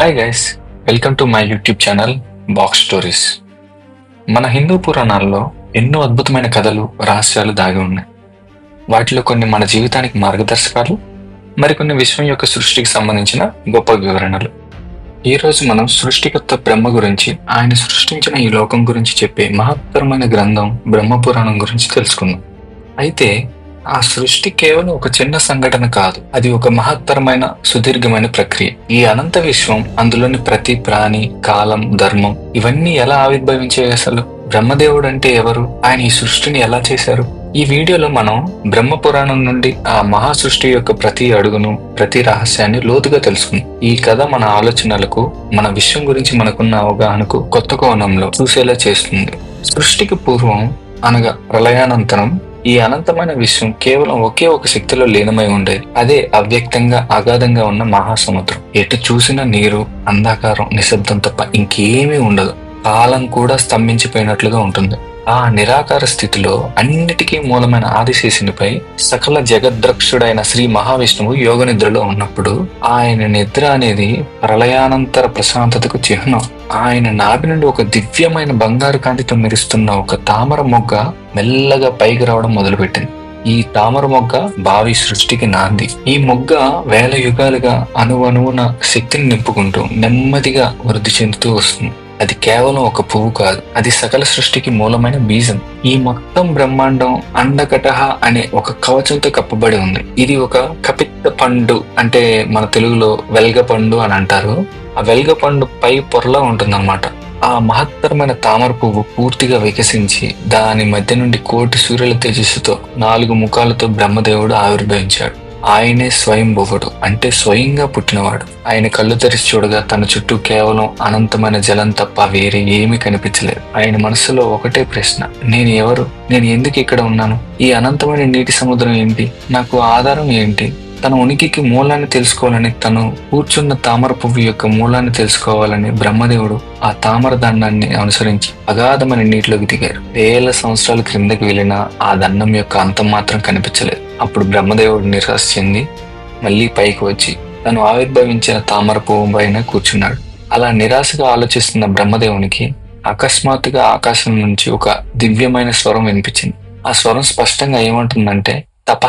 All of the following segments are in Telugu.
Hi guys welcome to my YouTube channel box stories మన హిందూ పురాణాల్లో ఎన్నో అద్భుతమైన కథలు రహస్యాలు దాగి ఉన్నాయి. వాటిలో కొన్ని మన జీవితానికి మార్గదర్శకాలు మరికొన్ని విశ్వం యొక్క సృష్టికి సంబంధించిన గొప్ప వివరణలు. ఈరోజు మనం సృష్టికర్త బ్రహ్మ గురించి ఆయన సృష్టించిన ఈ లోకం గురించి చెప్పే మహత్తరమైన గ్రంథం బ్రహ్మ పురాణం గురించి తెలుసుకుందాం. అయితే ఆ సృష్టి కేవలం ఒక చిన్న సంఘటన కాదు. అది ఒక మహత్తరమైన సుదీర్ఘమైన ప్రక్రియ. ఈ అనంత విశ్వం అందులోని ప్రతి ప్రాణి కాలం ధర్మం ఇవన్నీ ఎలా ఆవిర్భవించాయి అసలు? బ్రహ్మదేవుడు అంటే ఎవరు? ఆయన ఈ సృష్టిని ఎలా చేశారు? ఈ వీడియోలో మనం బ్రహ్మ పురాణం నుండి ఆ మహా సృష్టి యొక్క ప్రతి అడుగును ప్రతి రహస్యాన్ని లోతుగా తెలుసుకుందాం. ఈ కథ మన ఆలోచనలకు మన విశ్వం గురించి మనకున్న అవగాహనకు కొత్త కోణంలో చూసేలా చేస్తుంది. సృష్టికి పూర్వం అనగా ప్రళయానంతరం ఈ అనంతమైన విశ్వం కేవలం ఒకే ఒక శక్తిలో లీనమై ఉండేది అదే అవ్యక్తంగా అగాధంగా ఉన్న మహాసముద్రం. ఎటు చూసిన నీరు అంధాకారం నిశ్శబ్దం తప్ప ఇంకేమీ ఉండదు. కాలం కూడా స్తంభించిపోయినట్లుగా ఉంటుంది. ఆ నిరాకార స్థితిలో అన్నిటికీ మూలమైన ఆదిశేషునిపై సకల జగద్రక్షుడైన శ్రీ మహావిష్ణువు యోగ నిద్రలో ఉన్నప్పుడు ఆయన నిద్ర అనేది ప్రళయానంతర ప్రశాంతతకు చిహ్నం. ఆయన నాభి నుండి ఒక దివ్యమైన బంగారు కాంతితో మెరుస్తున్న ఒక తామర మొగ్గ మెల్లగా పైకి రావడం మొదలుపెట్టింది. ఈ తామర మొగ్గ భావి సృష్టికి నాంది. ఈ మొగ్గ వేల యుగాలుగా అణువణువున శక్తిని నింపుకుంటూ నెమ్మదిగా వృద్ధి చెందుతూ వస్తుంది. అది కేవలం ఒక పువ్వు కాదు. అది సకల సృష్టికి మూలమైన బీజం. ఈ మొత్తం బ్రహ్మాండం అండకటహ అనే ఒక కవచంతో కప్పబడి ఉంది. ఇది ఒక కపిత్త పండు అంటే మన తెలుగులో వెల్గ పండు అని అంటారు. ఆ వెల్గ పండు పై పొరలా ఉంటుందన్నమాట. ఆ మహత్తరమైన తామర పువ్వు పూర్తిగా వికసించి దాని మధ్య నుండి కోటి సూర్యుల తేజస్సుతో నాలుగు ముఖాలతో బ్రహ్మదేవుడు ఆవిర్భవించాడు. ఆయనే స్వయం భువుడు అంటే స్వయంగా పుట్టినవాడు. ఆయన కళ్ళు తెరిచి చూడగా తన చుట్టూ కేవలం అనంతమైన జలం తప్ప వేరే ఏమీ కనిపించలేదు. ఆయన మనసులో ఒకటే ప్రశ్న నేను ఎవరు? నేను ఎందుకు ఇక్కడ ఉన్నాను? ఈ అనంతమైన నీటి సముద్రం ఏంటి? నాకు ఆధారం ఏంటి? తన ఉనికికి మూలాన్ని తెలుసుకోవాలని తను కూర్చున్న తామర పువ్వు యొక్క మూలాన్ని తెలుసుకోవాలని బ్రహ్మదేవుడు ఆ తామర దండాన్ని అనుసరించి అగాధమైన నీటిలోకి దిగారు. వేల సంవత్సరాల క్రిందకి వెళ్ళినా ఆ దండం యొక్క అంతం మాత్రం కనిపించలేదు. అప్పుడు బ్రహ్మదేవుడు నిరాశ చెంది మళ్ళీ పైకి వచ్చి తను ఆవిర్భవించిన తామర పువ్వు పైన కూర్చున్నాడు. అలా నిరాశగా ఆలోచిస్తున్న బ్రహ్మదేవునికి అకస్మాత్తుగా ఆకాశం నుంచి ఒక దివ్యమైన స్వరం వినిపించింది. ఆ స్వరం స్పష్టంగా ఏమంటుందంటే తప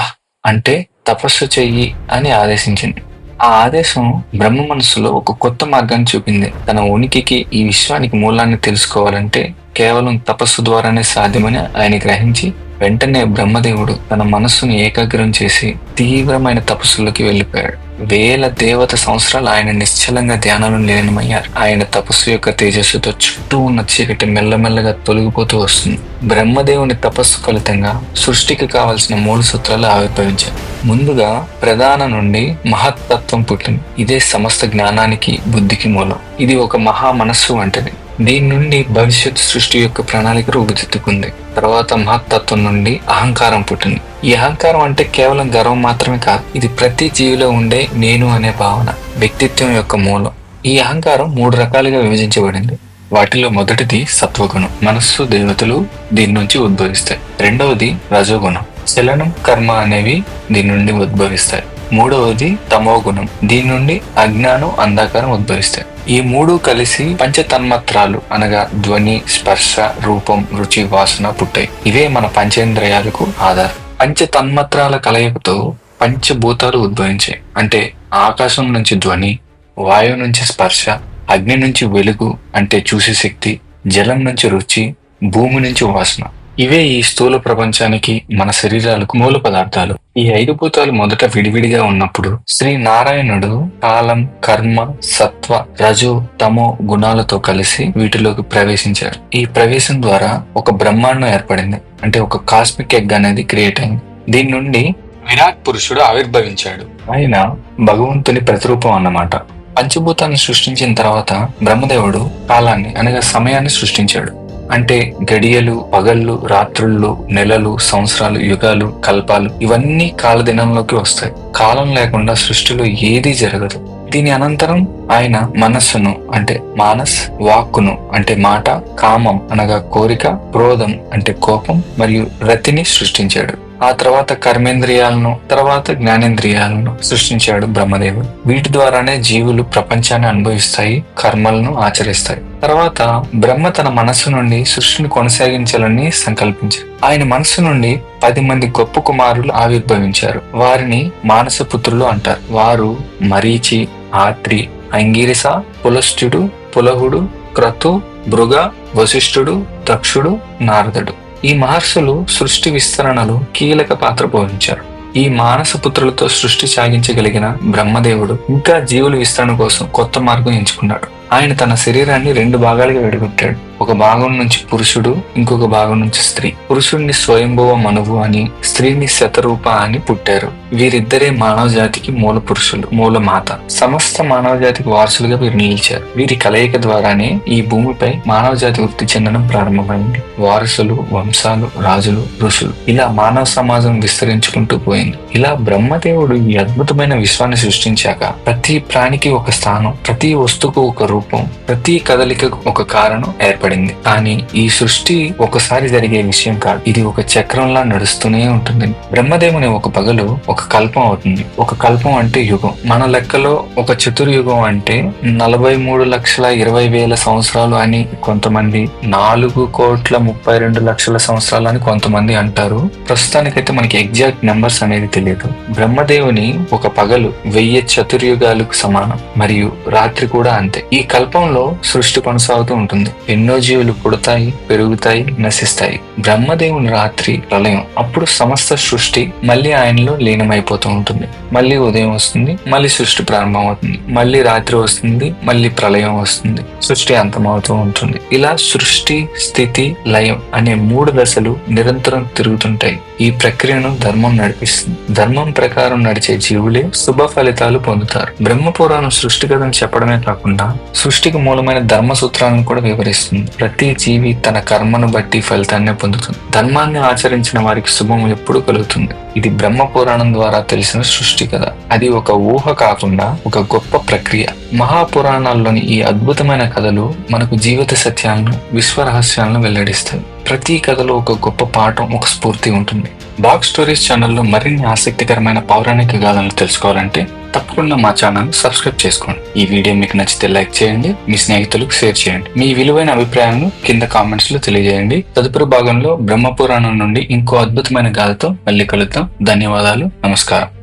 అంటే తపస్సు చెయ్యి అని ఆదేశించింది. ఆ ఆదేశం బ్రహ్మ మనస్సులో ఒక కొత్త మార్గాన్ని చూపింది. తన ఉనికికి ఈ విశ్వానికి మూలాన్ని తెలుసుకోవాలంటే కేవలం తపస్సు ద్వారానే సాధ్యమని ఆయన గ్రహించి వెంటనే బ్రహ్మదేవుడు తన మనస్సును ఏకాగ్రం చేసి తీవ్రమైన తపస్సులోకి వెళ్ళిపోయాడు. వేల దేవత సంవత్సరాలు ఆయన నిశ్చలంగా ధ్యానంలో లీనమయ్యారు. ఆయన తపస్సు యొక్క తేజస్సుతో చుట్టూ ఉన్న చీకటి మెల్లమెల్లగా తొలగిపోతూ వస్తుంది. బ్రహ్మదేవుని తపస్సు ఫలితంగా సృష్టికి కావలసిన మూడు సూత్రాలు ఆవిర్భవించాయి. ముందుగా ప్రధాన నుండి మహత్తత్వం పుట్టింది. ఇదే సమస్త జ్ఞానానికి బుద్ధికి మూలం. ఇది ఒక మహా మనస్సు వంటిది. దీని నుండి భవిష్యత్ సృష్టి యొక్క ప్రణాళిక రూపుదిద్దుకుంది. తర్వాత మహత్తత్వం నుండి అహంకారం పుట్టింది. ఈ అహంకారం అంటే కేవలం గర్వం మాత్రమే కాదు ఇది ప్రతి జీవిలో ఉండే నేను అనే భావన వ్యక్తిత్వం యొక్క మూలం. ఈ అహంకారం మూడు రకాలుగా విభజించబడింది. వాటిలో మొదటిది సత్వగుణం. మనస్సు దేవతలు దీని నుంచి ఉద్భవిస్తాయి. రెండవది రజోగుణం. చలనం కర్మ అనేవి దీని నుండి ఉద్భవిస్తాయి. మూడవది తమో గుణం దీని నుండి అజ్ఞానం అంధకారం ఉద్భవిస్తాయి. ఈ మూడు కలిసి పంచతన్మత్రాలు అనగా ధ్వని స్పర్శ రూపం రుచి వాసన పుట్టాయి. ఇవే మన పంచేంద్రియాలకు ఆధారం. పంచతన్మత్రాల కలయికతో పంచభూతాలు ఉద్భవించాయి. అంటే ఆకాశం నుంచి ధ్వని వాయువు నుంచి స్పర్శ అగ్ని నుంచి వెలుగు అంటే చూసే శక్తి జలం నుంచి రుచి భూమి నుంచి వాసన. ఇవే ఈ స్థూల ప్రపంచానికి మన శరీరాలకు మూల పదార్థాలు. ఈ ఐదు భూతాలు మొదట విడివిడిగా ఉన్నప్పుడు శ్రీ నారాయణుడు కాలం కర్మ సత్వ రజో తమో గుణాలతో కలిసి వీటిలోకి ప్రవేశించారు ఈ ప్రవేశం ద్వారా ఒక బ్రహ్మాండం ఏర్పడింది. అంటే ఒక కాస్మిక్ ఎగ్ అనేది క్రియేట్ అయింది. దీని నుండి విరాట్ పురుషుడు ఆవిర్భవించాడు. ఆయన భగవంతుని ప్రతిరూపం అన్నమాట. పంచభూతాన్ని సృష్టించిన తర్వాత బ్రహ్మదేవుడు కాలాన్ని అనగా సమయాన్ని సృష్టించాడు. అంటే గడియలు పగళ్ళు రాత్రుళ్ళు నెలలు సంవత్సరాలు యుగాలు కల్పాలు ఇవన్నీ కాలదినంలోకి వస్తాయి. కాలం లేకుండా సృష్టిలో ఏదీ జరగదు. దీని అనంతరం ఆయన మనస్సును అంటే మానస్ వాక్కును అంటే మాట కామం అనగా కోరిక క్రోధం అంటే కోపం మరియు రతిని సృష్టించాడు. ఆ తర్వాత కర్మేంద్రియాలను తర్వాత జ్ఞానేంద్రియాలను సృష్టించాడు బ్రహ్మదేవుడు. వీటి ద్వారానే జీవులు ప్రపంచాన్ని అనుభవిస్తాయి కర్మలను ఆచరిస్తాయి. తర్వాత బ్రహ్మ తన మనస్సు నుండి సృష్టిని కొనసాగించాలని సంకల్పించారు ఆయన మనస్సు నుండి పది మంది గొప్ప కుమారులు ఆవిర్భవించారు. వారిని మానస పుత్రులు అంటారు. వారు మరీచి ఆత్రి అంగీరిస పులస్టుడు పులహుడు క్రతు భృగ వశిష్ఠుడు దక్షుడు నారదుడు. ఈ మహర్షులు సృష్టి విస్తరణలో కీలక పాత్ర పోషించారు. ఈ మానస పుత్రులతో సృష్టి సాగించగలిగిన బ్రహ్మదేవుడు ఇంకా జీవుల విస్తరణ కోసం కొత్త మార్గం ఎంచుకున్నాడు. ఆయన తన శరీరాన్ని రెండు భాగాలుగా విడగొట్టాడు. ఒక భాగం నుంచి పురుషుడు ఇంకొక భాగం నుంచి స్త్రీ. పురుషుడిని స్వయంభవ మనువు అని స్త్రీని శతరూప అని పుట్టారు. వీరిద్దరే మానవ జాతికి మూల పురుషులు మూల మాత. సమస్త మానవ జాతికి వారసులుగా వీరు నిలిచారు. వీరి కలయిక ద్వారానే ఈ భూమిపై మానవ జాతి వృత్తి చెందడం ప్రారంభమైంది. వారసులు వంశాలు రాజులు ఋషులు. ఇలా మానవ సమాజం విస్తరించుకుంటూ పోయింది. ఇలా బ్రహ్మదేవుడు ఈ అద్భుతమైన విశ్వాన్ని సృష్టించాక ప్రతి ప్రాణికి ఒక స్థానం ప్రతి వస్తువుకు ఒక రూపం ప్రతి కదలికకు ఒక కారణం ఏర్పడింది. కానీ ఈ సృష్టి ఒకసారి జరిగే విషయం కాదు. ఇది ఒక చక్రంలా నడుస్తూనే ఉంటుంది. బ్రహ్మదేవుని ఒక పగలు ఒక కల్పం అవుతుంది. ఒక కల్పం అంటే యుగం. మన లెక్కలో ఒక చతుర్యుగం అంటే నలభై మూడు లక్షల ఇరవై వేల సంవత్సరాలు అని కొంతమంది నాలుగు కోట్ల ముప్పై రెండు లక్షల సంవత్సరాలు అని కొంతమంది అంటారు. ప్రస్తుతానికైతే మనకి ఎగ్జాక్ట్ నెంబర్స్ అనేది తెలియదు. బ్రహ్మదేవుని ఒక పగలు వెయ్యి చతుర్యుగాలకు సమానం. మరియు రాత్రి కూడా అంతే. ఈ కల్పంలో సృష్టి కొనసాగుతూ ఉంటుంది. ఎన్నో జీవులు పుడతాయి పెరుగుతాయి నశిస్తాయి. బ్రహ్మదేవుని రాత్రి ప్రళయం. అప్పుడు సమస్త సృష్టి మళ్ళీ ఆయనలో లీనమైపోతూ ఉంటుంది. మళ్ళీ ఉదయం వస్తుంది మళ్ళీ సృష్టి ప్రారంభం అవుతుంది మళ్ళీ రాత్రి వస్తుంది మళ్ళీ ప్రళయం వస్తుంది. సృష్టి అంతమవుతూ ఉంటుంది. ఇలా సృష్టి స్థితి లయం అనే మూడు దశలు నిరంతరం తిరుగుతుంటాయి. ఈ ప్రక్రియను ధర్మం నడిపిస్తుంది ధర్మం ప్రకారం నడిచే జీవులే శుభ ఫలితాలు పొందుతారు. బ్రహ్మ పురాణం సృష్టి కథను చెప్పడమే కాకుండా సృష్టికి మూలమైన ధర్మ సూత్రాలను కూడా వివరిస్తుంది. ప్రతి జీవి తన కర్మను బట్టి ఫలితాన్ని పొందుతుంది. ధర్మాన్ని ఆచరించిన వారికి శుభం ఎప్పుడు కలుగుతుంది. ఇది బ్రహ్మ పురాణం ద్వారా తెలిసిన సృష్టి కథ. అది ఒక ఊహ కాకుండా ఒక గొప్ప ప్రక్రియ. మహాపురాణాల్లోని ఈ అద్భుతమైన కథలు మనకు జీవిత సత్యాలను విశ్వ రహస్యాలను వెల్లడిస్తాయి. ప్రతి కథలో ఒక గొప్ప పాఠం ఒక స్ఫూర్తి ఉంటుంది. బాక్స్ స్టోరీస్ ఛానల్లో మరిన్ని ఆసక్తికరమైన పౌరాణిక గాథలను తెలుసుకోవాలంటే తప్పకుండా మా ఛానల్ సబ్స్క్రైబ్ చేసుకోండి. ఈ వీడియో మీకు నచ్చితే లైక్ చేయండి మీ స్నేహితులకు షేర్ చేయండి. మీ విలువైన అభిప్రాయాలను కింద కామెంట్స్లో తెలియజేయండి. తదుపరి భాగంలో బ్రహ్మ పురాణం నుండి ఇంకో అద్భుతమైన గాథతో మళ్ళీ కలుద్దాం. ధన్యవాదాలు. నమస్కారం.